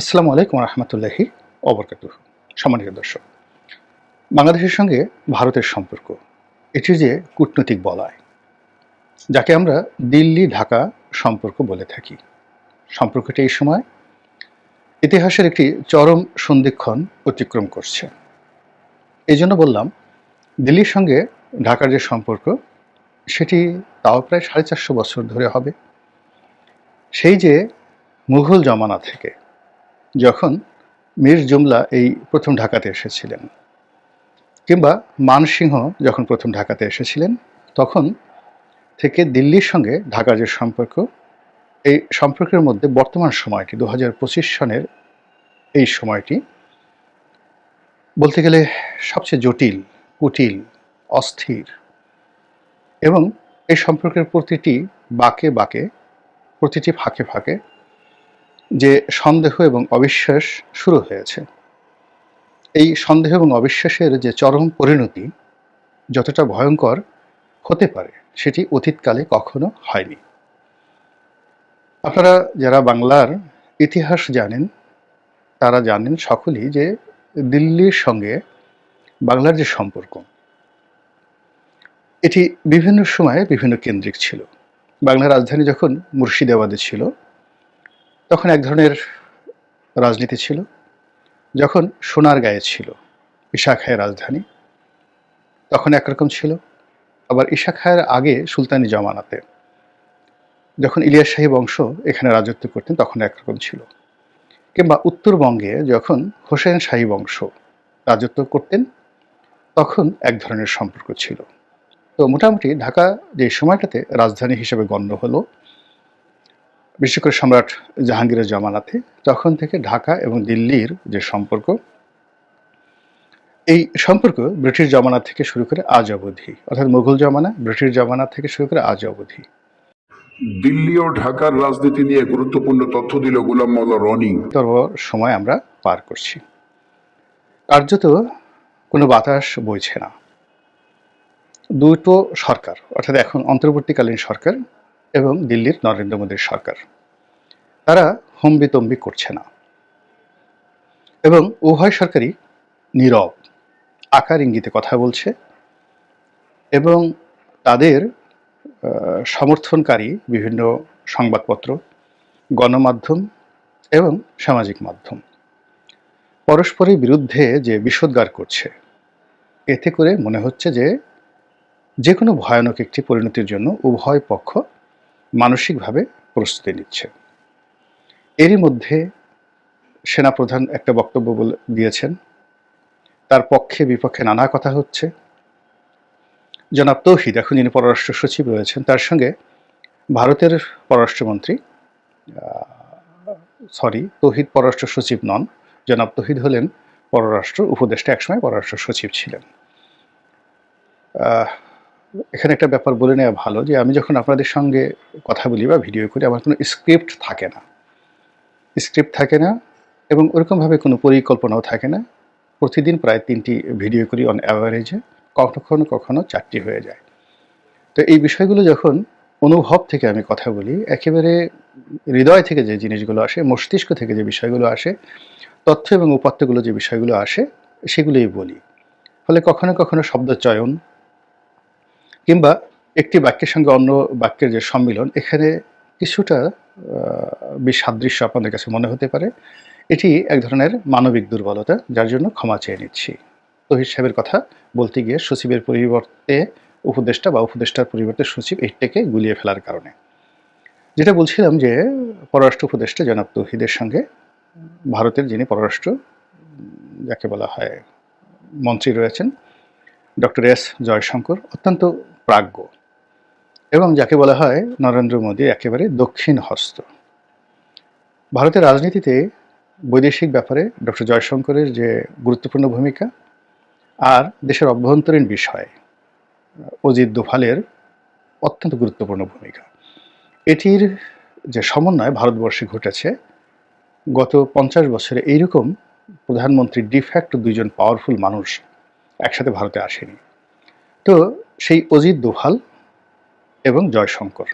আসসালামু আলাইকুম রহমতুল্লাহি অবরকাত সম্মানিত দর্শক, বাংলাদেশের সঙ্গে ভারতের সম্পর্ক, এটি যে কূটনৈতিক বলয়, যাকে আমরা দিল্লি ঢাকা সম্পর্ক বলে থাকি। সম্পর্কটি এই সময় ইতিহাসের একটি চরম সন্ধিক্ষণ অতিক্রম করছে। এই জন্য বললাম, দিল্লির সঙ্গে ঢাকার যে সম্পর্ক, সেটি তাও প্রায় সাড়ে চারশো বছর ধরে হবে। সেই যে মুঘল জমানা থেকে যখন মীর জুমলা এই প্রথম ঢাকাতে এসেছিলেন, কিংবা মানসিংহ যখন প্রথম ঢাকাতে এসেছিলেন, তখন থেকে দিল্লির সঙ্গে ঢাকার যে সম্পর্ক, এই সম্পর্কের মধ্যে বর্তমান সময়টি দু হাজার পঁচিশ সনের এই সময়টি বলতে গেলে সবচেয়ে জটিল, কুটিল, অস্থির এবং এই সম্পর্কের প্রতিটি বাকে বাকে, প্রতিটি ফাঁকে ফাঁকে যে সন্দেহ এবং অবিশ্বাস শুরু হয়েছে। এই সন্দেহ এবং অবিশ্বাসের যে চরম পরিণতি যতটা ভয়ঙ্কর হতে পারে, সেটি অতীতকালে কখনো হয়নি। আপনারা যারা বাংলার ইতিহাস জানেন, তারা জানেন সকলেই যে দিল্লির সঙ্গে বাংলার যে সম্পর্ক, এটি বিভিন্ন সময়ে বিভিন্ন কেন্দ্রিক ছিল। বাংলার রাজধানী যখন মুর্শিদাবাদে ছিল তখন এক ধরনের রাজনীতি ছিল, যখন সোনার গায়ে ছিল ঈশা খায়ের রাজধানী, তখন একরকম ছিল। আবার ঈশা খায়ের আগে সুলতানি জমানাতে, যখন ইলিয়াস শাহী বংশ এখানে রাজত্ব করতেন, তখন একরকম ছিল। কিংবা উত্তরবঙ্গে যখন হোসেন শাহী বংশ রাজত্ব করতেন, তখন এক ধরনের সম্পর্ক ছিল। তো মোটামুটি ঢাকা যে সময়টাতে রাজধানী হিসেবে গণ্য হলো বিশেষ করে সম্রাট জাহাঙ্গীরের জমানাতে তখন থেকে ঢাকা এবং দিল্লির যে সম্পর্ক এই সম্পর্ক ব্রিটিশ জমানা থেকে শুরু করে আজ অবধি অর্থাৎ মুঘল জমানা ব্রিটিশ জমানা থেকে শুরু করে আজ অবধি। দিল্লি ও ঢাকার রাজনীতি নিয়ে গুরুত্বপূর্ণ তথ্য দিল গোলাম মাওলা রনি। সময় আমরা পার করছি। কার্যত কোনো বাতাস বইছে না। দুটো সরকার অর্থাৎ এখন অন্তর্বর্তীকালীন সরকার এবং দিল্লির নরেন্দ্র মোদীর সরকার। তারা হম্বিতম্বি করছে না। এবং উভয় সরকারই নীরব, আকার ইঙ্গিতে কথা বলছে এবং তাদের সমর্থনকারী বিভিন্ন সংবাদপত্র, গণমাধ্যম এবং সামাজিক মাধ্যম পরস্পরের বিরুদ্ধে যে বিষোদ্গার করছে, এতে করে মনে হচ্ছে যে যে কোনো ভয়ানক একটি পরিণতির জন্য উভয় পক্ষ মানসিকভাবে প্রস্তুতি নিচ্ছে। এরই মধ্যে সেনাপ্রধান একটা বক্তব্য বলে দিয়েছেন, তার পক্ষে বিপক্ষে নানা কথা হচ্ছে। জনাব তৌহিদ, এখন যিনি পররাষ্ট্র সচিব রয়েছেন, তার সঙ্গে ভারতের পররাষ্ট্রমন্ত্রী সরি, তৌহিদ পররাষ্ট্র সচিব নন। জনাব তৌহিদ হলেন পররাষ্ট্র উপদেষ্টা, একসময় পররাষ্ট্র সচিব ছিলেন। এখানে একটা ব্যাপার বলে নেওয়া ভালো যে আমি যখন আপনাদের সঙ্গে কথা বলি বা ভিডিও করি, আমার কোনো স্ক্রিপ্ট থাকে না। স্ক্রিপ্ট থাকে না এবং ওরকমভাবে কোনো পরিকল্পনাও থাকে না। প্রতিদিন প্রায় তিনটি ভিডিও করি অন অ্যাভারেজে কখনো কখনো চারটি হয়ে যায়। তো এই বিষয়গুলো যখন অনুভব থেকে আমি কথা বলি, একেবারে হৃদয় থেকে যে জিনিসগুলো আসে, মস্তিষ্ক থেকে যে বিষয়গুলো আসে, তথ্য এবং উপাত্তগুলো যে বিষয়গুলো আসে, সেগুলোই বলি। ফলে কখনো কখনো শব্দ চয়ন কিংবা একটি বাক্যের সঙ্গে অন্য বাক্যের যে সম্মিলন এখানে কিছুটা আহ, বিসাদৃশ্য আপনাদের কাছে মনে হতে পারে। এটি এক ধরনের মানবিক দুর্বলতা যার জন্য ক্ষমা চেয়ে নিচ্ছি। তহিদ সাহেবের কথা বলতে গিয়ে সচিবের পরিবর্তে উপদেষ্টা বা উপদেষ্টার পরিবর্তে সচিব এইটাকে গুলিয়ে ফেলার কারণে। যেটা বলছিলাম যে পররাষ্ট্র উপদেষ্টা জনাব তৌহিদের সঙ্গে ভারতের যিনি পররাষ্ট্র যাকে বলা হয় মন্ত্রী রয়েছেন ডক্টর এস জয়শঙ্কর অত্যন্ত প্রাজ্ঞ। এবং যাকে বলা হয় নরেন্দ্র মোদী একেবারে দক্ষিণ হস্ত। ভারতের রাজনীতিতে বৈদেশিক ব্যাপারে ডক্টর জয়শঙ্করের যে গুরুত্বপূর্ণ ভূমিকা আর দেশের অভ্যন্তরীণ বিষয়, অজিত দোভালের অত্যন্ত গুরুত্বপূর্ণ ভূমিকা। এটির যে সমন্বয় ভারতবর্ষে ঘটেছে, গত পঞ্চাশ বছরে এইরকম প্রধানমন্ত্রী ডিফ্যাক্ট দুইজন পাওয়ারফুল মানুষ একসাথে ভারতে আসেনি। তো সেই অজিত দোভাল এবং জয়শঙ্কর।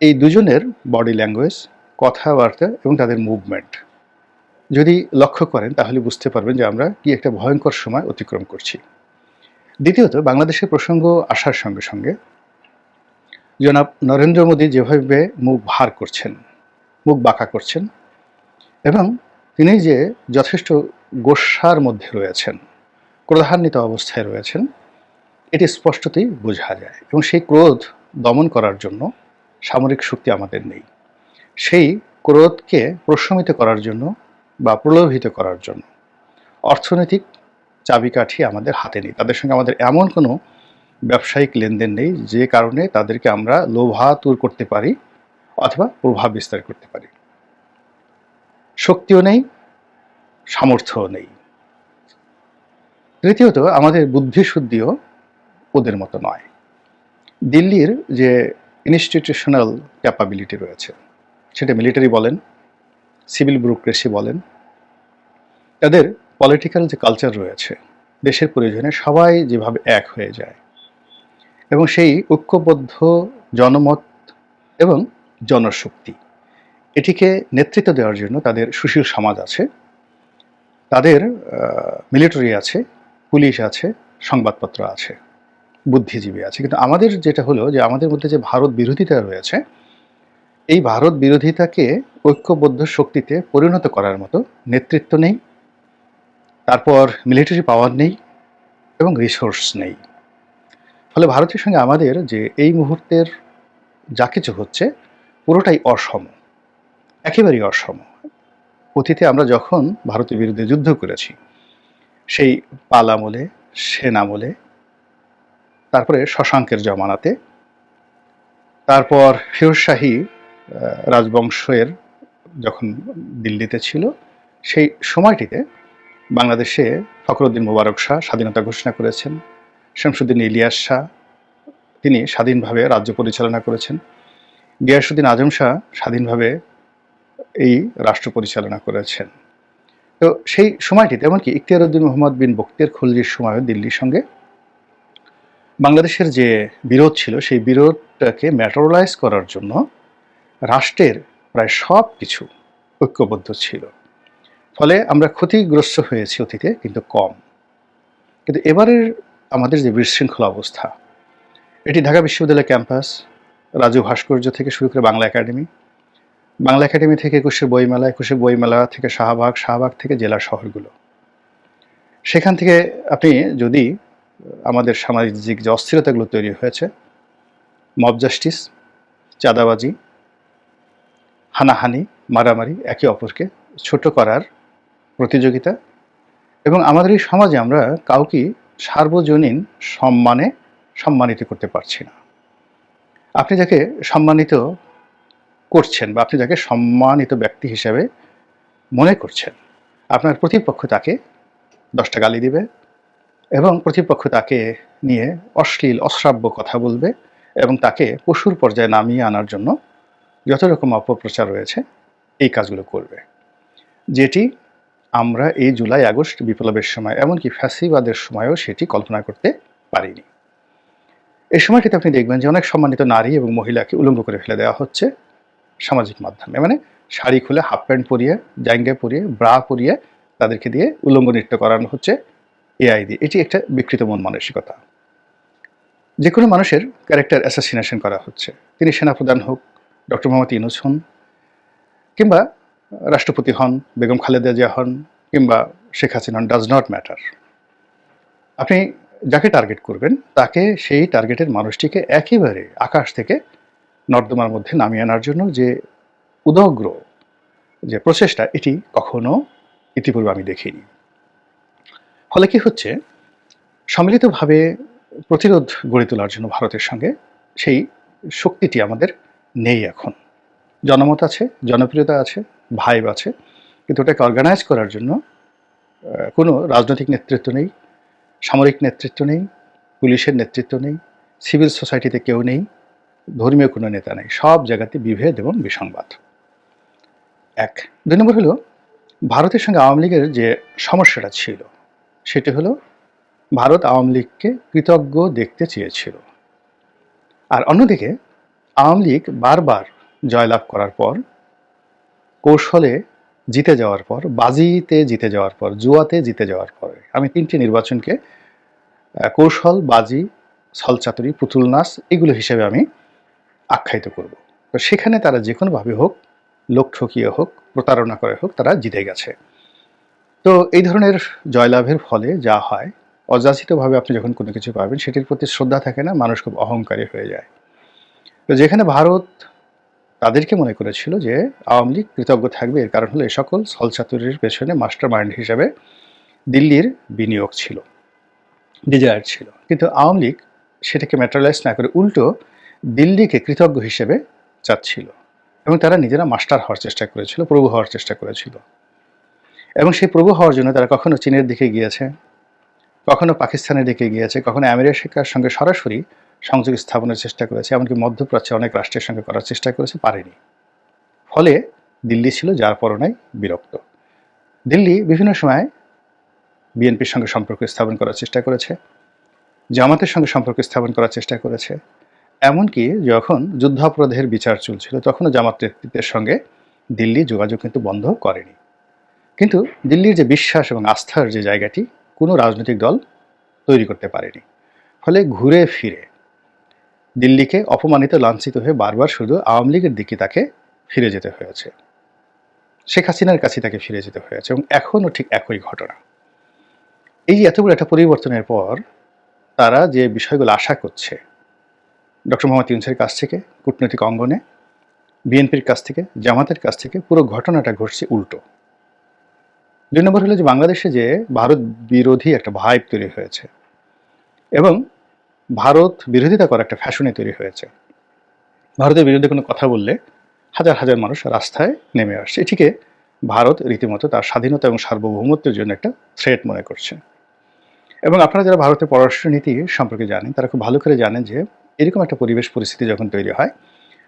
এই দুজনের বডি ল্যাঙ্গুয়েজ কথাবার্তা এবং তাদের মুভমেন্ট যদি লক্ষ্য করেন, তাহলে বুঝতে পারবেন যে আমরা কি একটা ভয়ঙ্কর সময় অতিক্রম করছি। দ্বিতীয়ত, বাংলাদেশের প্রসঙ্গ আসার সঙ্গে সঙ্গে জনাব নরেন্দ্র মোদী যেভাবে মুখ ভার করছেন, মুখ বাঁকা করছেন এবং তিনি যে যথেষ্ট গোস্বার মধ্যে রয়েছেন, ক্রোধান্বিত অবস্থায় রয়েছেন এটি স্পষ্টতই বোঝা যায় এবং সেই ক্রোধ দমন করার জন্য সামরিক শক্তি আমাদের নেই। সেই ক্রোধকে প্রশমিত করার জন্য বা প্রলোভিত করার জন্য অর্থনৈতিক চাবিকাঠি আমাদের হাতে নেই। তাদের সঙ্গে আমাদের এমন কোনো ব্যবসায়িক লেনদেন নেই যে কারণে তাদেরকে আমরা লোভাতুর করতে পারি অথবা প্রভাব বিস্তার করতে পারি। শক্তিও নেই, সামর্থ্যও নেই। তৃতীয়ত, আমাদের বুদ্ধিশুদ্ধিও ওদের মতো নয়। দিল্লির যে ইনস্টিটিউশনাল ক্যাপাবিলিটি রয়েছে, সেটা মিলিটারি বলেন সিভিল ব্যুরোক্রেসি বলেন, তাদের পলিটিক্যাল যে কালচার রয়েছে, দেশের প্রয়োজনে সবাই যেভাবে এক হয়ে যায় এবং সেই ঐক্যবদ্ধ জনমত এবং জনশক্তি, এটিকে নেতৃত্ব দেওয়ার জন্য তাদের সুশীল সমাজ আছে, তাদের মিলিটারি আছে, পুলিশ আছে, সংবাদপত্র আছে। বুদ্ধিজীবী আছে। কিন্তু আমাদের যেটা হলো যে আমাদের মধ্যে যে ভারত বিরোধিতা রয়েছে, এই ভারত বিরোধিতাকে ঐক্যবদ্ধ শক্তিতে পরিণত করার মতো নেতৃত্ব নেই, তারপর মিলিটারি পাওয়ার নেই এবং রিসোর্স নেই। ফলে ভারতের সঙ্গে আমাদের যে এই মুহূর্তের যা কিছু হচ্ছে, পুরোটাই অসম, একেবারেই অসম। অতীতে আমরা যখন ভারতের বিরুদ্ধে যুদ্ধ করেছি, সেই পাল আমলে সেন আমলে তারপরে শশাঙ্কের জমানাতে। তারপর ফিরোজশাহী রাজবংশের যখন দিল্লিতে ছিল, সেই সময়টিতে বাংলাদেশে ফখরুদ্দিন মোবারক শাহ স্বাধীনতা ঘোষণা করেছেন, শামসুদ্দিন ইলিয়াস শাহ, তিনি স্বাধীনভাবে রাজ্য পরিচালনা করেছেন, গিয়াসুদ্দিন আজম শাহ স্বাধীনভাবে এই রাষ্ট্র পরিচালনা করেছেন। তো সেই সময়টিতে, এমনকি ইখতিয়ার উদ্দিন মোহাম্মদ বিন বক্তের খুলজির সময়ও দিল্লির সঙ্গে বাংলাদেশের যে বিরোধ ছিল, সেই বিরোধটাকে ম্যাটারলাইজ করার জন্য রাষ্ট্রের প্রায় সব কিছু ঐক্যবদ্ধ ছিল। ফলে আমরা ক্ষতিগ্রস্ত হয়েছি অতীতে, কিন্তু কম। কিন্তু এবারের আমাদের যে বিশৃঙ্খলা অবস্থা, এটি ঢাকা বিশ্ববিদ্যালয় ক্যাম্পাস, রাজু ভাস্কর্য থেকে শুরু করে বাংলা একাডেমি বাংলা একাডেমি থেকে একুশে বইমেলা একুশে বইমেলা থেকে শাহবাগ শাহবাগ থেকে জেলা শহরগুলো। সেখান থেকে আপনি যদি আমাদের সামাজিক যে অস্থিরতাগুলো তৈরি হয়েছে মব জাস্টিস চাঁদাবাজি, হানাহানি, মারামারি একে অপরকে ছোট করার প্রতিযোগিতা এবং আমাদের এই সমাজে আমরা কাউকে সার্বজনীন সম্মানে সম্মানিত করতে পারছি না। আপনি যাকে সম্মানিত করছেন বা আপনি যাকে সম্মানিত ব্যক্তি হিসেবে মনে করছেন, আপনার প্রতিপক্ষ তাকে দশটা গালি দিবে এবং প্রতিপক্ষ তাকে নিয়ে অশ্লীল, অশ্রাব্য কথা বলবে এবং তাকে পশুর পর্যায়ে নামিয়ে আনার জন্য যত রকম অপপ্রচার রয়েছে, এই কাজগুলো করবে। যেটি আমরা এই জুলাই, আগস্ট বিপ্লবের সময়, এমনকি ফ্যাসিবাদের সময়ও সেটি কল্পনা করতে পারিনি। এ এই সময়টিতে আপনি দেখবেন যে অনেক সম্মানিত নারী এবং মহিলাকে উলঙ্গ করে ফেলে দেওয়া হচ্ছে সামাজিক মাধ্যমে। মানে শাড়ি খুলে হাফ প্যান্ট পরিয়ে, জাঙ্গে পরিয়ে, ব্রা পরিয়ে তাদেরকে দিয়ে উলঙ্গ নৃত্য করানো হচ্ছে। এআই দিয়ে। এটি একটা বিকৃত মন মানসিকতা। যে কোনো মানুষের ক্যারেক্টার অ্যাসাসিনেশন করা হচ্ছে। তিনি সেনাপ্রধান হোক, ডক্টর মোহাম্মদ ইউনুস হন, কিংবা রাষ্ট্রপতি হন, বেগম খালেদা জিয়া হন, কিংবা শেখ হাসিনা হন ডাজ নট ম্যাটার আপনি যাকে টার্গেট করবেন, তাকে সেই টার্গেটের মানুষটিকে একেবারে আকাশ থেকে নর্দমার মধ্যে নামিয়ে আনার জন্য যে উদগ্র, যে প্রচেষ্টা, এটি কখনো ইতিপূর্বে আমি দেখিনি। ফলে কি হচ্ছে? সম্মিলিতভাবে প্রতিরোধ গড়ে তোলার জন্য ভারতের সঙ্গে সেই শক্তিটি আমাদের নেই এখন। জনমত আছে, জনপ্রিয়তা আছে ভাইব আছে, কিন্তু ওটাকে অর্গানাইজ করার জন্য কোনো রাজনৈতিক নেতৃত্ব নেই, সামরিক নেতৃত্ব নেই, পুলিশের নেতৃত্ব নেই সিভিল সোসাইটিতে কেউ নেই, ধর্মীয় কোনো নেতা নেই, সব জায়গাতে বিভেদ এবং বিসংবাদ। এক। দুই নম্বর হলো, ভারতের সঙ্গে আওয়ামী লীগের যে সমস্যাটা ছিল সেটি হলো, ভারত আওয়ামী লীগকে কৃতজ্ঞ দেখতে চেয়েছিল। আর অন্যদিকে, আওয়ামী লীগ বারবার জয়লাভ করার পর, কৌশলে জিতে যাওয়ার পর, বাজিতে জিতে যাওয়ার পর, জুয়াতে জিতে যাওয়ার পর, আমি তিনটি নির্বাচনকে কৌশল, বাজি ছলচাতুরি পুতুল নাচ, এগুলো হিসেবে আমি আখ্যায়িত করব। তো সেখানে তারা যে কোনোভাবে হোক লোক ঠকিয়ে হোক প্রতারণা করে হোক, তারা জিতে গেছে। তো এই ধরনের জয়লাভের ফলে যা হয়, অযাচিতভাবে আপনি যখন কোনো কিছু পাবেন, সেটির প্রতি শ্রদ্ধা থাকে না, মানুষ খুব অহংকারী হয়ে যায়। তো যেখানে ভারত তাদেরকে মনে করেছিল যে আওয়ামী লীগ কৃতজ্ঞ থাকবে, এর কারণ হলো এ সকল ছলচাতুরির পেছনে মাস্টার মাইন্ড হিসাবে দিল্লির বিনিয়োগ ছিল, ডিজায়ার ছিল। কিন্তু আওয়ামী লীগ সেটাকে ম্যাটারালাইজ না করে উল্টো দিল্লিকে কৃতজ্ঞ হিসেবে চাচ্ছিল এবং তারা নিজেরা মাস্টার হওয়ার চেষ্টা করেছিল, প্রভু হওয়ার চেষ্টা করেছিল। এবং সেই প্রভু হওয়ার জন্য তারা কখনো চীনের দিকে গিয়েছে, কখনো পাকিস্তানের দিকে গিয়েছে, কখনো আমেরিকার সঙ্গে সরাসরি সংযোগ স্থাপনের চেষ্টা করেছে, এমনকি মধ্যপ্রাচ্যে অনেক রাষ্ট্রের সঙ্গে করার চেষ্টা করেছে, পারেনি। ফলে দিল্লি ছিল, যার পরনাই বিরক্ত। দিল্লি বিভিন্ন সময় বিএনপির সঙ্গে সম্পর্ক স্থাপন করার চেষ্টা করেছে, জামাতের সঙ্গে সম্পর্ক স্থাপন করার চেষ্টা করেছে, এমনকি যখন যুদ্ধাপরাধের বিচার চলছিল, তখনও জামাত নেতৃত্বের সঙ্গে দিল্লি যোগাযোগ কিন্তু বন্ধ করেনি। কিন্তু দিল্লির যে বিশ্বাস এবং আস্থার যে জায়গাটি, কোনো রাজনৈতিক দল তৈরি করতে পারেনি। ফলে ঘুরে ফিরে দিল্লিকে অপমানিত, লাঞ্ছিত হয়ে বারবার শুধু আওয়ামী লীগের দিকে তাকে ফিরে যেতে হয়েছে। শেখ হাসিনার কাছে তাকে ফিরে যেতে হয়েছে এবং এখনও ঠিক একই ঘটনা। এই যে এতগুলো একটা পরিবর্তনের পর তারা যে বিষয়গুলো আশা করছে ডক্টর মোহাম্মদ ইউনুসের কাছ থেকে, কূটনৈতিক অঙ্গনে, বিএনপির কাছ থেকে, জামাতের কাছ থেকে, পুরো ঘটনাটা ঘটছে উল্টো। দুই নম্বর হলো যে বাংলাদেশে যে ভারত বিরোধী একটা ভাইব তৈরি হয়েছে এবং ভারত বিরোধিতা করা একটা ফ্যাশনে তৈরি হয়েছে। ভারতের বিরুদ্ধে কোনো কথা বললে হাজার হাজার মানুষ রাস্তায় নেমে আসছে। এটিকে ভারত রীতিমতো তার স্বাধীনতা এবং সার্বভৌমত্বের জন্য একটা থ্রেট মনে করছে। এবং আপনারা যারা ভারতের পররাষ্ট্রনীতি সম্পর্কে জানেন, তারা খুব ভালো করে জানেন যে এরকম একটা পরিবেশ পরিস্থিতি যখন তৈরি হয়,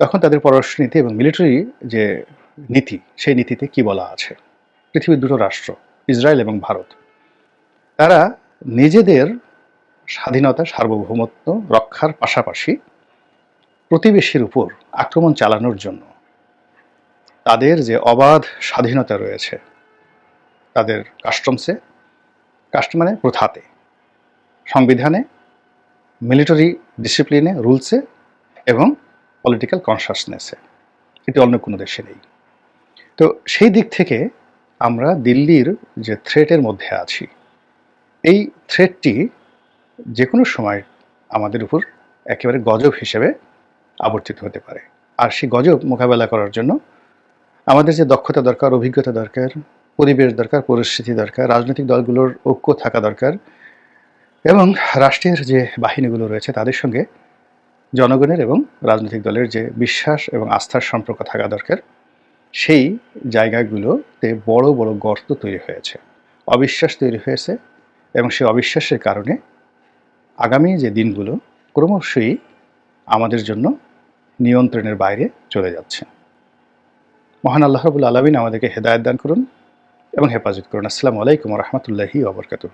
তখন তাদের পররাষ্ট্রনীতি এবং মিলিটারি যে নীতি, সেই নীতিতে কি বলা আছে? পৃথিবীর দুটো রাষ্ট্র, ইসরায়েল এবং ভারত। তারা নিজেদের স্বাধীনতা, সার্বভৌমত্ব রক্ষার পাশাপাশি প্রতিবেশীর উপর আক্রমণ চালানোর জন্য তাদের যে অবাধ স্বাধীনতা রয়েছে, তাদের কাস্টমসে কাস্টম মানে প্রথাতে, সংবিধানে, মিলিটারি ডিসিপ্লিনে, রুলসে এবং পলিটিক্যাল কনসাসনেসে। এটি অন্য কোনো দেশে নেই। তো সেই দিক থেকে আমরা দিল্লির যে থ্রেটের মধ্যে আছি, এই থ্রেটটি যে কোনো সময় আমাদের উপর একেবারে গজব হিসেবে আবর্তিত হতে পারে। আর সেই গজব মোকাবেলা করার জন্য আমাদের যে দক্ষতা দরকার, অভিজ্ঞতা দরকার, পরিবেশ দরকার, পরিস্থিতি দরকার, রাজনৈতিক দলগুলোর ঐক্য থাকা দরকার এবং রাষ্ট্রের যে বাহিনীগুলো রয়েছে তাদের সঙ্গে জনগণের এবং রাজনৈতিক দলের যে বিশ্বাস এবং আস্থার সম্পর্ক থাকা দরকার। সেই জায়গাগুলোতে বড় বড় গর্ত তৈরি হয়েছে। অবিশ্বাস তৈরি হয়েছে এবং সেই অবিশ্বাসের কারণে আগামী যে দিনগুলো ক্রমশই আমাদের জন্য নিয়ন্ত্রণের বাইরে চলে যাচ্ছে। মহান আল্লাহ রবুল আলমিন আমাদেরকে হেদায়ত দান করুন এবং হেফাজত করুন। আসসালামু আলাইকুম রহমতুল্লাহি ওবরকাতুহ